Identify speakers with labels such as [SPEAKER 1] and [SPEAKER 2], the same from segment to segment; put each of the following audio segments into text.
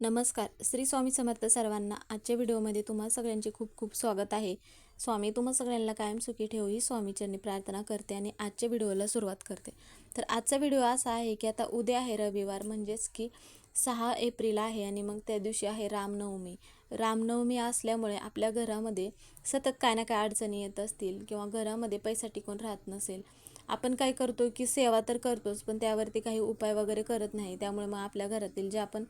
[SPEAKER 1] नमस्कार. श्री स्वामी समर्थ सर्वांना आजच्या व्हिडिओमध्ये तुम्हा सगळ्यांचे खूप खूप स्वागत आहे. स्वामी तुम्हा सगळ्यांना कायम सुखी ठेवू ही स्वामीचरणी प्रार्थना करते आणि आजच्या व्हिडिओला सुरुवात करते. तर आजचा व्हिडिओ असा आहे की आता उद्या आहे रविवार म्हणजेच की सहा एप्रिल आहे आणि मग त्या दिवशी आहे रामनवमी. रामनवमी असल्यामुळे आपल्या घरामध्ये सतत काय ना काय अडचणी येत असतील किंवा घरामध्ये पैसा टिकून राहत नसेल. आपण काय करतो की सेवा तर करतोच पण त्यावरती काही उपाय वगैरे करत नाही. त्यामुळे मग आपल्या घरातील ज्या आपण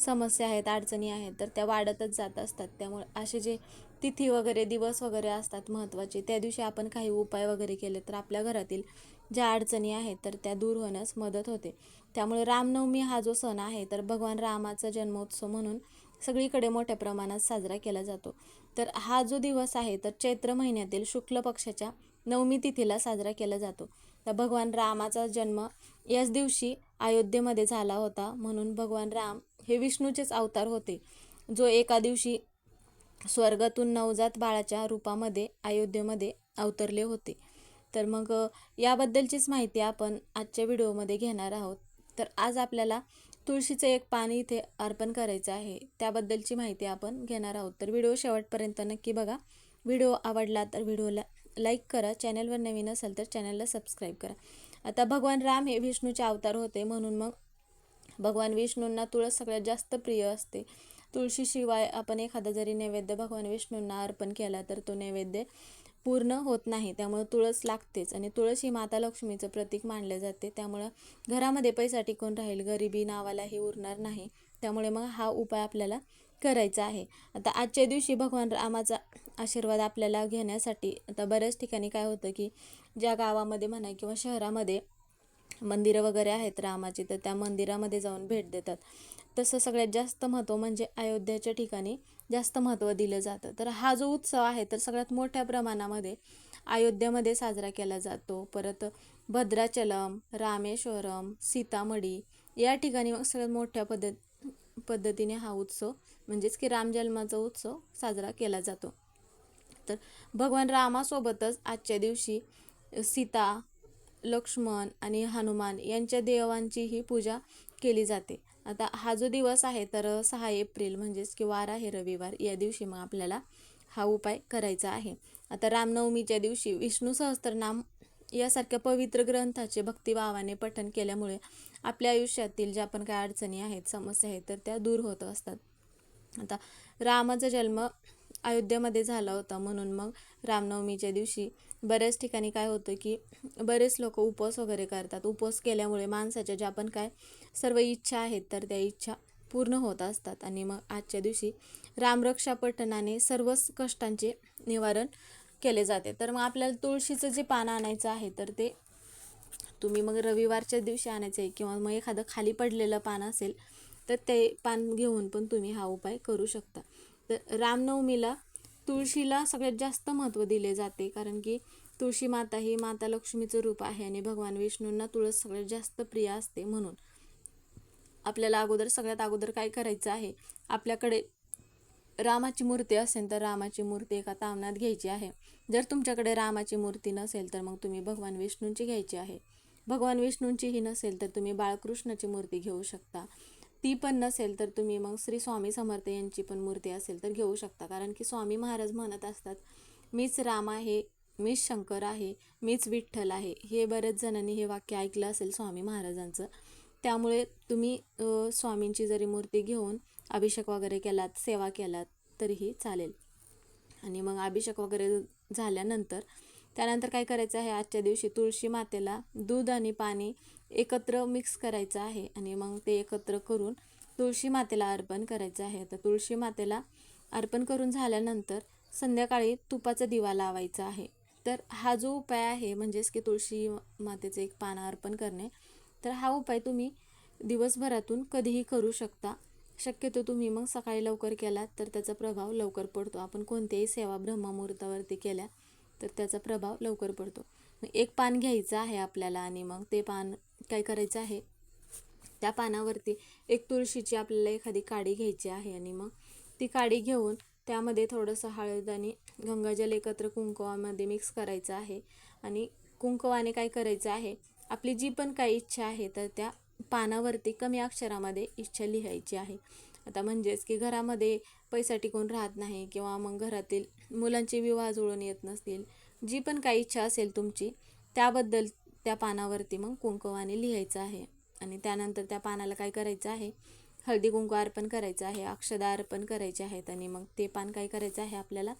[SPEAKER 1] समस्या आहेत अडचणी आहेत तर त्या वाढतच जात असतात. त्यामुळे असे जे तिथी वगैरे दिवस वगैरे असतात महत्त्वाचे त्या दिवशी आपण काही उपाय वगैरे केले तर आपल्या घरातील ज्या अडचणी आहेत तर त्या दूर होण्यास मदत होते. त्यामुळे रामनवमी हा जो सण आहे तर भगवान रामाचा जन्मोत्सव म्हणून सगळीकडे मोठ्या प्रमाणात साजरा केला जातो. तर हा जो दिवस आहे तर चैत्र महिन्यातील शुक्ल पक्षाच्या नवमी तिथीला साजरा केला जातो. तर भगवान रामाचा जन्म याच दिवशी अयोध्येमध्ये झाला होता. म्हणून भगवान राम हे विष्णूचेच अवतार होते. जो एका दिवशी स्वर्गातून नवजात बाळाच्या रूपामध्ये अयोध्येमध्ये अवतरले होते. तर मग याबद्दलचीच माहिती आपण आजच्या व्हिडिओमध्ये घेणार आहोत. तर आज आपल्याला तुळशीचं एक पान इथे अर्पण करायचं आहे. त्याबद्दलची माहिती आपण घेणार आहोत. तर व्हिडिओ शेवटपर्यंत नक्की बघा. व्हिडिओ आवडला तर व्हिडिओला लाईक करा. चॅनलवर नवीन असेल तर चॅनलला सबस्क्राईब करा. आता भगवान राम हे विष्णूचे अवतार होते. म्हणून मग भगवान विष्णूंना तुळस सगळ्यात जास्त प्रिय असते. तुळशीशिवाय आपण एखादा जरी नैवेद्य भगवान विष्णूंना अर्पण केला तर तो नैवेद्य पूर्ण होत नाही. त्यामुळे तुळस लागतेच आणि तुळस ही माता लक्ष्मीचं प्रतीक मानले जाते. त्यामुळं घरामध्ये पैसा टिकून राहील. गरिबी नावालाही उरणार नाही. त्यामुळे मग हा उपाय आपल्याला करायचं आहे. आता आजच्या दिवशी भगवान रामाचा आशीर्वाद आपल्याला घेण्यासाठी आता बऱ्याच ठिकाणी काय होतं की ज्या गावामध्ये म्हणा किंवा शहरामध्ये मंदिरं वगैरे आहेत रामाची तर त्या मंदिरामध्ये जाऊन भेट देतात. तसं सगळ्यात जास्त महत्त्व म्हणजे अयोध्याच्या ठिकाणी जास्त महत्त्व दिलं जातं. तर हा जो उत्सव आहे तर सगळ्यात मोठ्या प्रमाणामध्ये अयोध्येमध्ये साजरा केला जातो. परत भद्राचलम रामेश्वरम सीतामढी या ठिकाणी मग सगळ्यात मोठ्या पद्धत पद्धतीने हा उत्सव म्हणजेच की रामजन्माचा उत्सव साजरा केला जातो. तर भगवान रामासोबतच आजच्या दिवशी सीता लक्ष्मण आणि हनुमान यांच्या देवांचीही पूजा केली जाते. आता हा जो दिवस आहे तर सहा एप्रिल म्हणजेच की वार आहे रविवार या दिवशी मग आपल्याला हा उपाय करायचा आहे. आता रामनवमीच्या दिवशी विष्णू सहस्त्रनाम यासारख्या पवित्र ग्रंथाचे भक्तिभावाने पठन केल्यामुळे आपल्या आयुष्यातील ज्या पण काय अडचणी आहेत समस्या आहेत तर त्या दूर होत असतात. आता रामाचा जन्म अयोध्येमध्ये झाला होता म्हणून मग रामनवमीच्या दिवशी बऱ्याच ठिकाणी काय होतं की बरेच लोक उपवास वगैरे करतात. उपवास केल्यामुळे माणसाच्या ज्या पण काय सर्व इच्छा आहेत तर त्या इच्छा पूर्ण होत असतात. आणि मग आजच्या दिवशी रामरक्षा पठणाने सर्वच कष्टांचे निवारण केले जाते. तर मग आपल्याला तुळशीचं जे पान आणायचं आहे तर ते तुम्ही मग रविवारच्या दिवशी आणायचं आहे किंवा मग एखादं खाली पडलेलं पान असेल तर ते पान घेऊन पण तुम्ही हा उपाय करू शकता. तर रामनवमीला तुळशीला सगळ्यात जास्त महत्त्व दिले जाते कारण की तुळशी माता ही माता लक्ष्मीचं रूप आहे आणि भगवान विष्णूंना तुळस सगळ्यात जास्त प्रिय असते म्हणून. आपल्याला अगोदर सगळ्यात अगोदर काय करायचं आहे? आपल्याकडे रामाची मूर्ती असेल तर रामाची मूर्ती एका तामणात घ्यायची आहे. जर तुमच्याकडे रामाची मूर्ती नसेल तर मग तुम्ही भगवान विष्णूंची घ्यायची आहे. भगवान विष्णूंचीही नसेल तर तुम्ही बाळकृष्णाची मूर्ती घेऊ शकता. ती पण नसेल तर तुम्ही मग श्री स्वामी समर्थ यांची पण मूर्ती असेल तर घेऊ शकता. कारण की स्वामी महाराज म्हणत असतात मीच राम आहे मीच शंकर आहे मीच विठ्ठल आहे. हे बरेच जणांनी हे वाक्य ऐकलं असेल स्वामी महाराजांचं. त्यामुळे तुम्ही स्वामींची जरी मूर्ती घेऊन अभिषेक वगैरे केलात सेवा केलात तरीही चालेल. आणि मग अभिषेक वगैरे झाल्यानंतर त्यानंतर काय करायचं आहे आजच्या दिवशी तुळशी मातेला दूध आणि पाणी एकत्र मिक्स करायचं आहे आणि मग ते एकत्र करून तुळशी मातेला अर्पण करायचं आहे. तर तुळशी मातेला अर्पण करून झाल्यानंतर संध्याकाळी तुपाचा दिवा लावायचा आहे. तर हा जो उपाय आहे म्हणजेच की तुळशी मातेचं एक पान अर्पण करणे तर हा उपाय तुम्ही दिवसभरातून कधीही करू शकता. शक्यतो तुम्ही मग सकाळी लवकर केलात तर त्याचा प्रभाव लवकर पडतो. आपण कोणत्याही सेवा ब्रह्ममुहूर्तावरती केल्या तर त्याचा प्रभाव लवकर पडतो. मग एक पान घ्यायचं आहे आपल्याला आणि मग ते पान काय करायचं आहे? त्या पानावरती एक तुळशीची आपल्याला एखादी काडी घ्यायची आहे आणि मग ती काडी घेऊन त्यामध्ये थोडंसं हळद आणि गंगाजल एकत्र कुंकवामध्ये मिक्स करायचं आहे. आणि कुंकवाने काय करायचं आहे? आपली जी पण काही इच्छा आहे तर त्या पानावरती कमी अक्षरामध्ये इच्छा लिहायची आहे. आता म्हणजेच की घरामध्ये पैसा टिकून राहत नाही किंवा मग घरातील मुलांचे विवाह जुळून येत नसतील जी पण काही इच्छा असेल तुमची त्याबद्दल त्या पानावरती मग कुंकवाने लिहायचं आहे. आणि त्यानंतर त्या पानाला काय करायचं आहे? हळदी कुंकू अर्पण करायचं आहे अक्षदा अर्पण करायचे आहेत आणि मग ते पान काय करायचं आहे? आपल्याला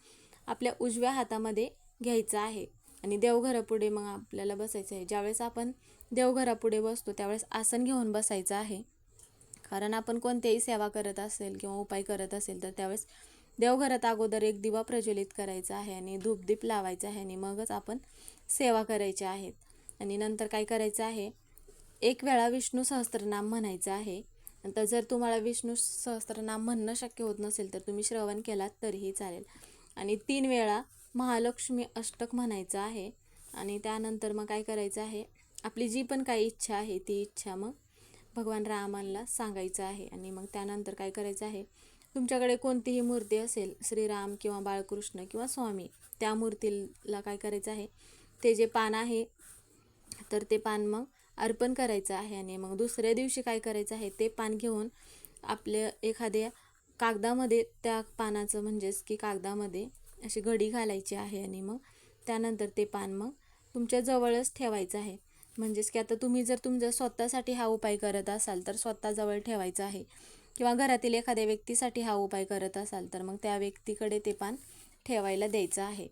[SPEAKER 1] आपल्या उजव्या हातामध्ये घ्यायचं आहे. आणि देवघरापुढे मग आपल्याला बसायचं आहे. ज्यावेळेस आपण देवघरापुढे बसतो त्यावेळेस आसन घेऊन बसायचं आहे. कारण आपण कोणत्याही सेवा करत असेल किंवा उपाय करत असेल तर त्यावेळेस देवघरात अगोदर एक दिवा प्रज्वलित करायचा आहे आणि धूपदीप लावायचा आहे आणि मगच आपण सेवा करायच्या आहेत आणि नंतर काय करायचं आहे? एक वेळा विष्णू सहस्त्रनाम म्हणायचं आहे. नंतर जर तुम्हाला विष्णू सहस्त्रनाम म्हणणं शक्य होत नसेल तर तुम्ही श्रवण केलात तरीही चालेल. आणि तीन वेळा महालक्ष्मी अष्टक म्हणायचं आहे. आणि त्यानंतर मग काय करायचं आहे? आपली जी पण काही इच्छा आहे ती इच्छा मग भगवान रामांना सांगायचं आहे. आणि मग त्यानंतर काय करायचं आहे तुमच्याकडे कोणतीही मूर्ती असेल श्रीराम किंवा बाळकृष्ण किंवा स्वामी त्या मूर्तीला काय करायचं आहे ते जे पान आहे तर ते पान मग अर्पण करायचं आहे. आणि मग दुसऱ्या दिवशी काय करायचं आहे ते पान घेऊन आपल्या एखाद्या कागदामध्ये त्या पानाचं म्हणजेच की कागदामध्ये अशी घडी घालायची आहे. आणि मग त्यानंतर ते पान मग तुमच्या जवळच ठेवायचं आहे. म्हणजेच की आता तुम्ही जर तुमच्या स्वतःसाठी हा उपाय करत असाल तर स्वतःजवळ ठेवायचा आहे. किंवा घरातील एखाद्या व्यक्तीसाठी हा उपाय करत असाल तर मग त्या व्यक्तीकडे ते पान ठेवायला द्यायचं आहे.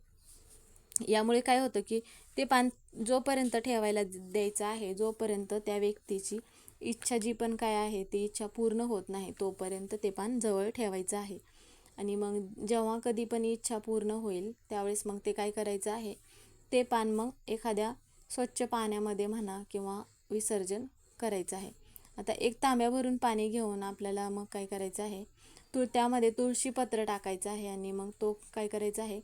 [SPEAKER 1] यामुळे काय होतं की ते पान जोपर्यंत ठेवायला द्यायचं आहे जोपर्यंत त्या व्यक्तीची इच्छा जी पण काय आहे ती इच्छा पूर्ण होत नाही तोपर्यंत ते पान जवळ ठेवायचं आहे. आणि मग जेव्हा कधी पण इच्छा पूर्ण होईल त्यावेळेस मग ते काय करायचं आहे? ते पान मग एखाद्या स्वच्छ पाण्यामध्ये म्हणा किंवा विसर्जन करायचं आहे. आता एक तांब्याभरून पाणी घेऊन आपल्याला मग काय करायचं आहे? तुळ त्यामध्ये तुळशीपत्र टाकायचं आहे आणि मग तो काय करायचा आहे?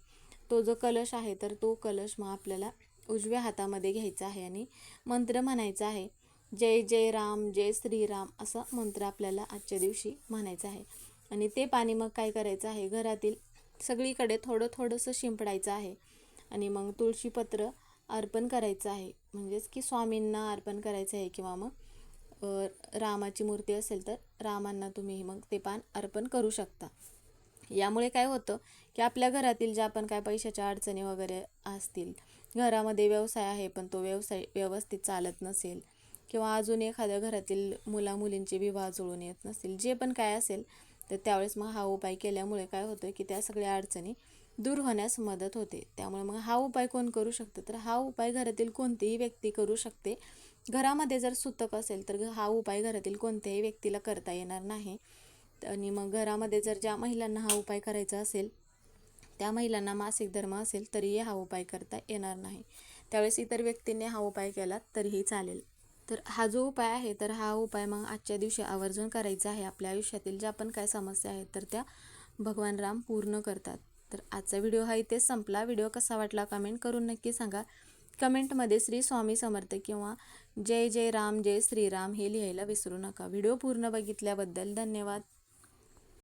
[SPEAKER 1] तो जो कलश आहे तर तो कलश मग आपल्याला उजव्या हातामध्ये घ्यायचा आहे आणि मंत्र म्हणायचा आहे जय जय राम जय श्रीराम असा मंत्र आपल्याला आजच्या दिवशी म्हणायचा आहे. आणि ते पाणी मग काय करायचं आहे? घरातील सगळीकडे थोडं थोडंसं शिंपडायचं आहे. आणि मग तुळशीपत्र अर्पण करायचं आहे. म्हणजेच की स्वामींना अर्पण करायचं आहे किंवा मग रामाची मूर्ती असेल तर रामांना तुम्ही मग ते पान अर्पण करू शकता. यामुळे काय होतं की आपल्या घरातील ज्या पण काय पैशाच्या अडचणी वगैरे असतील घरामध्ये व्यवसाय आहे पण तो व्यवसाय व्यवस्थित चालत नसेल किंवा अजून एखाद्या घरातील मुला मुलींचे विवाह जुळून येत नसतील जे पण काय असेल तर त्यावेळेस मग हा उपाय केल्यामुळे काय होतं की त्या सगळ्या अडचणी दूर होण्यास मदत होते. त्यामुळे मग हा उपाय कोण करू शकतं? तर हा उपाय घरातील कोणतीही व्यक्ती करू शकते. घरामध्ये जर सुतक असेल तर हा उपाय घरातील कोणत्याही व्यक्तीला करता येणार नाही. आणि मग घरामध्ये जर ज्या महिलांना हा उपाय करायचा असेल त्या महिलांना मासिक धर्म असेल तरीही हा उपाय करता येणार नाही. त्यावेळेस इतर व्यक्तींनी हा उपाय केला तरीही चालेल. तर हा जो उपाय आहे तर हा उपाय मग आजच्या दिवशी आवर्जून करायचा आहे. आपल्या आयुष्यातील ज्या पण काय समस्या आहेत तर त्या भगवान राम पूर्ण करतात. तर आजचा व्हिडिओ हा इथेच संपला. व्हिडिओ कसा वाटला कमेंट करून नक्की सांगा. कमेंटमध्ये श्री स्वामी समर्थ किंवा जय जय राम जय श्रीराम हे लिहायला विसरू नका. व्हिडिओ पूर्ण बघितल्याबद्दल धन्यवाद.